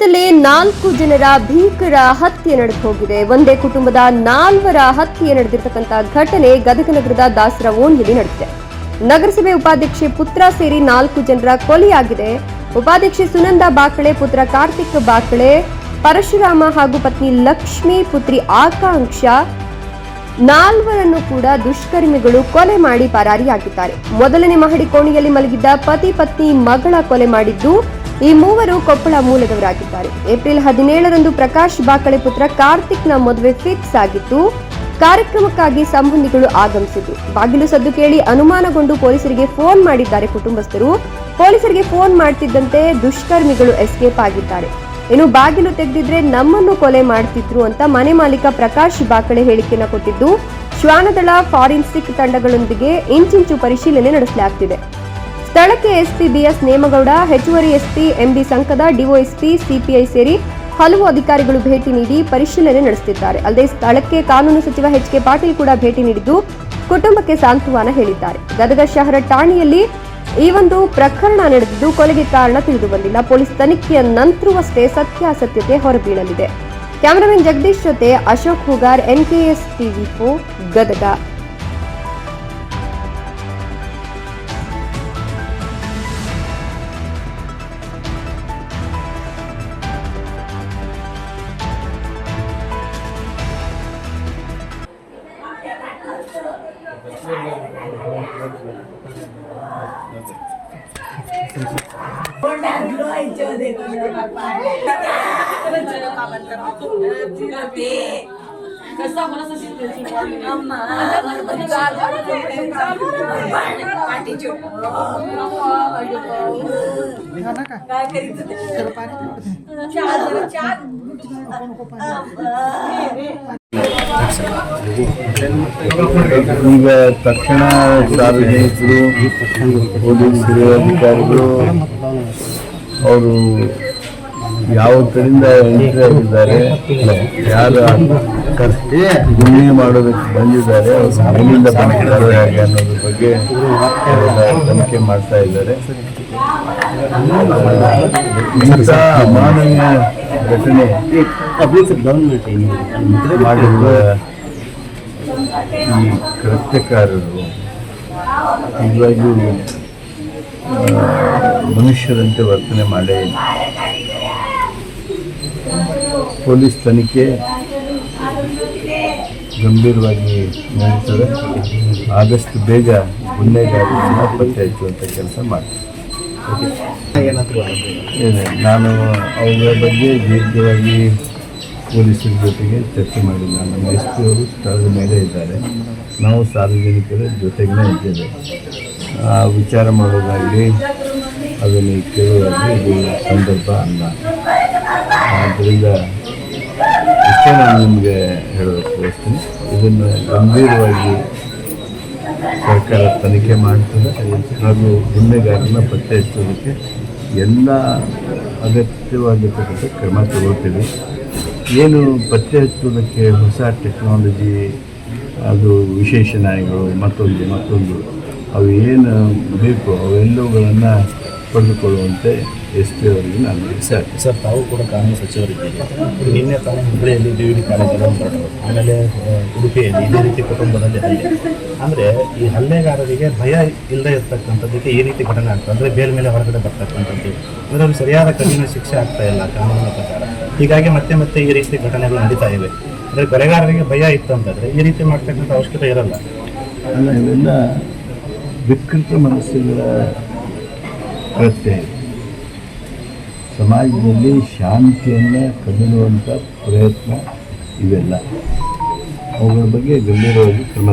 ದಿನದಲ್ಲೇ ನಾಲ್ಕು ಜನರ ಭೀಕರ ಹತ್ಯೆ ನಡೆದು ಹೋಗಿದೆ ಒಂದೇ ಕುಟುಂಬದ ನಾಲ್ವರ ಹತ್ಯೆ ನಡೆದಿರ್ತಕ್ಕಂಥ ಘಟನೆ ಗದಗ ನಗರದ ದಾಸರ ಓಣಿಯಲ್ಲಿ ನಡೆದಿದೆ. ನಗರಸಭೆ ಉಪಾಧ್ಯಕ್ಷೆ ಪುತ್ರ ಸೇರಿ ನಾಲ್ಕು ಜನರ ಕೊಲೆಯಾಗಿದೆ. ಉಪಾಧ್ಯಕ್ಷೆ ಸುನಂದ ಬಾಕಳೆ, ಪುತ್ರ ಕಾರ್ತಿಕ್ ಬಾಕಳೆ, ಪರಶುರಾಮ ಹಾಗೂ ಪತ್ನಿ ಲಕ್ಷ್ಮಿ, ಪುತ್ರಿ ಆಕಾಂಕ್ಷ ನಾಲ್ವರನ್ನು ಕೂಡ ದುಷ್ಕರ್ಮಿಗಳು ಕೊಲೆ ಮಾಡಿ ಪರಾರಿಯಾಗಿದ್ದಾರೆ. ಮೊದಲನೇ ಮಹಡಿ ಕೋಣೆಯಲ್ಲಿ ಮಲಗಿದ್ದ ಪತಿ ಪತ್ನಿ ಮಗಳ ಕೊಲೆ ಮಾಡಿದ್ದು ಈ ಮೂವರು ಕೊಪ್ಪಳ ಮೂಲದವರಾಗಿದ್ದಾರೆ. ಏಪ್ರಿಲ್ ಹದಿನೇಳರಂದು ಪ್ರಕಾಶ್ ಬಾಕಳೆ ಪುತ್ರ ಕಾರ್ತಿಕ್ನ ಮದುವೆ ಫಿಕ್ಸ್ ಆಗಿತ್ತು ಕಾರ್ಯಕ್ರಮಕ್ಕಾಗಿ ಸಂಬಂಧಿಗಳು ಆಗಮಿಸಿದ್ರು ಬಾಗಿಲು ಸದ್ದು ಕೇಳಿ ಅನುಮಾನಗೊಂಡು ಪೊಲೀಸರಿಗೆ ಫೋನ್ ಮಾಡಿದ್ದಾರೆ ಕುಟುಂಬಸ್ಥರು. ಪೊಲೀಸರಿಗೆ ಫೋನ್ ಮಾಡ್ತಿದ್ದಂತೆ ದುಷ್ಕರ್ಮಿಗಳು ಎಸ್ಕೇಪ್ ಆಗಿದ್ದಾರೆ. ಇನ್ನು ಬಾಗಿಲು ತೆಗೆದಿದ್ರೆ ನಮ್ಮನ್ನು ಕೊಲೆ ಮಾಡ್ತಿದ್ರು ಅಂತ ಮನೆ ಮಾಲೀಕ ಪ್ರಕಾಶ್ ಬಾಕಳೆ ಹೇಳಿಕೆಯನ್ನ ಕೊಟ್ಟಿದ್ದು, ಶ್ವಾನದಳ ಫಾರೆನ್ಸಿಕ್ ತಂಡಗಳೊಂದಿಗೆ ಇಂಚಿಂಚು ಪರಿಶೀಲನೆ ನಡೆಸಲಾಗ್ತಿದೆ. ಸ್ಥಳಕ್ಕೆ ಎಸ್ಪಿ ಬಿಎಸ್ ನೇಮಗೌಡ, ಹೆಚ್ಚುವರಿ SP MB Sankad DYSP CPI ಸೇರಿ ಹಲವು ಅಧಿಕಾರಿಗಳು ಭೇಟಿ ನೀಡಿ ಪರಿಶೀಲನೆ ನಡೆಸುತ್ತಿದ್ದಾರೆ. ಅಲ್ಲದೆ ಸ್ಥಳಕ್ಕೆ ಕಾನೂನು ಸಚಿವ ಎಚ್ ಕೆ ಪಾಟೀಲ್ ಕೂಡ ಭೇಟಿ ನೀಡಿದ್ದು ಕುಟುಂಬಕ್ಕೆ ಸಾಂತ್ವನ ಹೇಳಿದ್ದಾರೆ. ಗದಗ ಶಹರ ಠಾಣೆಯಲ್ಲಿ ಈ ಒಂದು ಪ್ರಕರಣ ನಡೆದಿದ್ದು ಕೊಲೆಗೆ ಕಾರಣ ತಿಳಿದು ಬಂದಿಲ್ಲ ಪೊಲೀಸ್ ತನಿಖೆಯ ನಂತರವಷ್ಟೇ ಸತ್ಯಾಸತ್ಯತೆ ಹೊರಬೀಳಲಿದೆ. ಕ್ಯಾಮರಾಮನ್ ಜಗದೀಶ್ ಜೊತೆ Ashok Hugar NKS TV four, Gadag. काय करीत होते? चहा जरा चहा. ಈಗ ತಕ್ಷಣ ಸಾರ್ವಜನಿಕರು ಪೊಲೀಸರು ಅಧಿಕಾರಿಗಳು ಅವರು ಯಾವ ಕಡೆಯಿಂದ ಎಂಟ್ರಿ ಆಗಿದ್ದಾರೆ ಯಾರು ಗುಣಿ ಮಾಡೋದಕ್ಕೆ ಬಂದಿದ್ದಾರೆ ಅವರು ಮನೆಯಿಂದ ಬಂದಿದ್ದಾರೆ ಹೇಗೆ ಅನ್ನೋದ್ರ ಬಗ್ಗೆ ತನಿಖೆ ಮಾಡ್ತಾ ಇದ್ದಾರೆ. ಇಂಥ ಅಮಾನವೀಯ ಘಟನೆ ಮಾಡಿರುವ ಈ ಕೃತ್ಯಕಾರರು ನಿಜವಾಗಿಯೂ ಮನುಷ್ಯರಂತೆ ವರ್ತನೆ ಮಾಡೇ. ಪೊಲೀಸ್ ತನಿಖೆ ಗಂಭೀರವಾಗಿ ನಡೀತದೆ ಆದಷ್ಟು ಬೇಗ ಗುನ್ನೆಗಾರರನ್ನು ಪತ್ತೆ ಹಚ್ಚುವಂಥ ಕೆಲಸ ಮಾಡ್ತೀವಿ ನಾನು ಅವುಗಳ ಬಗ್ಗೆ ದೀರ್ಘವಾಗಿ ಪೊಲೀಸರ ಜೊತೆಗೆ ಚರ್ಚೆ ಮಾಡಿಲ್ಲ. ನಮ್ಮ ಎಸ್ ಪಿ ಅವರು ಸ್ಥಳದ ಮೇಲೆ ಇದ್ದಾರೆ. ನಾವು ಸಾರ್ವಜನಿಕರ ಜೊತೆಗೇ ಇದ್ದೇವೆ. ಆ ವಿಚಾರ ಮಾಡೋದಾಗಲಿ ಅದನ್ನು ಕೇಳುವಾಗಲಿ ಇದು ಸಂದರ್ಭ ಅಲ್ಲ. ಆದ್ದರಿಂದ ಇಷ್ಟೇ ನಾನು ನಿಮಗೆ ಹೇಳೋದಕ್ಕೆ ಬಯಸ್ತೀನಿ ಇದನ್ನು ಗಂಭೀರವಾಗಿ ಸರ್ಕಾರ ತನಿಖೆ ಮಾಡ್ತದೆ. ಹಾಗೂ ಗುಂಡೆಗಾರನ ಪತ್ತೆ ಹಚ್ಚೋದಕ್ಕೆ ಎಲ್ಲ ಅಗತ್ಯವಾಗಿರ್ತಕ್ಕಂಥ ಕ್ರಮ ತಗೊಳ್ತೀವಿ. ಏನು ಪತ್ತೆ ಹಚ್ಚುವುದಕ್ಕೆ ಹೊಸ ಟೆಕ್ನಾಲಜಿ ಅದು ವಿಶೇಷ ನಾಯಿಗಳು ಮತ್ತೊಂದು ಮತ್ತೊಂದು. ಅವು ಏನು ಬೇಕು ಅವೆಲ್ಲವುಗಳನ್ನು ಪಡೆದುಕೊಳ್ಳುವಂತೆ ಎಸ್ ಪಿ ಅವರಿಗೆ ನಾನು ಸರ್ ಸರ್ ತಾವು ಕೂಡ ಕಾನೂನು ಸಚಿವರಿದ್ದೀರಿ. ನಿನ್ನೆ ತಾನೇ ಹುಬ್ಬಳ್ಳಿಯಲ್ಲಿ ಡಿ ಡಿ ಕಾಲೇಜಲ್ಲಿ ಹೊರಟರು ಆಮೇಲೆ ಉಡುಪಿಯಲ್ಲಿ ಇದೇ ರೀತಿ ಕುಟುಂಬದಲ್ಲಿ ಹಲ್ಲೆ. ಅಂದರೆ ಈ ಹಲ್ಲೆಗಾರರಿಗೆ ಭಯ ಇಲ್ಲದೆ ಇರ್ತಕ್ಕಂಥದ್ದಕ್ಕೆ ಈ ರೀತಿ ಘಟನೆ ಆಗ್ತದೆ ಅಂದರೆ ಬೇರೆ ಮೇಲೆ ಹೊರಗಡೆ ಬರ್ತಕ್ಕಂಥದ್ದು. ಅಂದರೆ ಅವ್ರಿಗೆ ಸರಿಯಾದ ಕಠಿಣ ಶಿಕ್ಷೆ ಆಗ್ತಾ ಇಲ್ಲ ಕಾನೂನಿನ ಪ್ರಕಾರ. ಹೀಗಾಗಿ ಮತ್ತೆ ಮತ್ತೆ ಈ ರೀತಿ ಘಟನೆಗಳು ನಡೀತಾ ಇವೆ. ಅಂದರೆ ಬೆಳೆಗಾರರಿಗೆ ಭಯ ಇತ್ತು ಅಂತಂದರೆ ಈ ರೀತಿ ಮಾಡ್ತಕ್ಕಂಥ ಅವಶ್ಯಕತೆ ಇರಲ್ಲ. ಅಲ್ಲ ಇವೆಲ್ಲ ವಿಕೃತ ಮನಸ್ಸುಗಳ ಕೃತ್ಯ. ಸಮಾಜದಲ್ಲಿ ಶಾಂತಿಯನ್ನು ಕದಲುವಂಥ ಪ್ರಯತ್ನ ಇವೆಲ್ಲ. ಅವುಗಳ ಬಗ್ಗೆ ಗಂಭೀರವಾಗಿ ಕ್ರಮ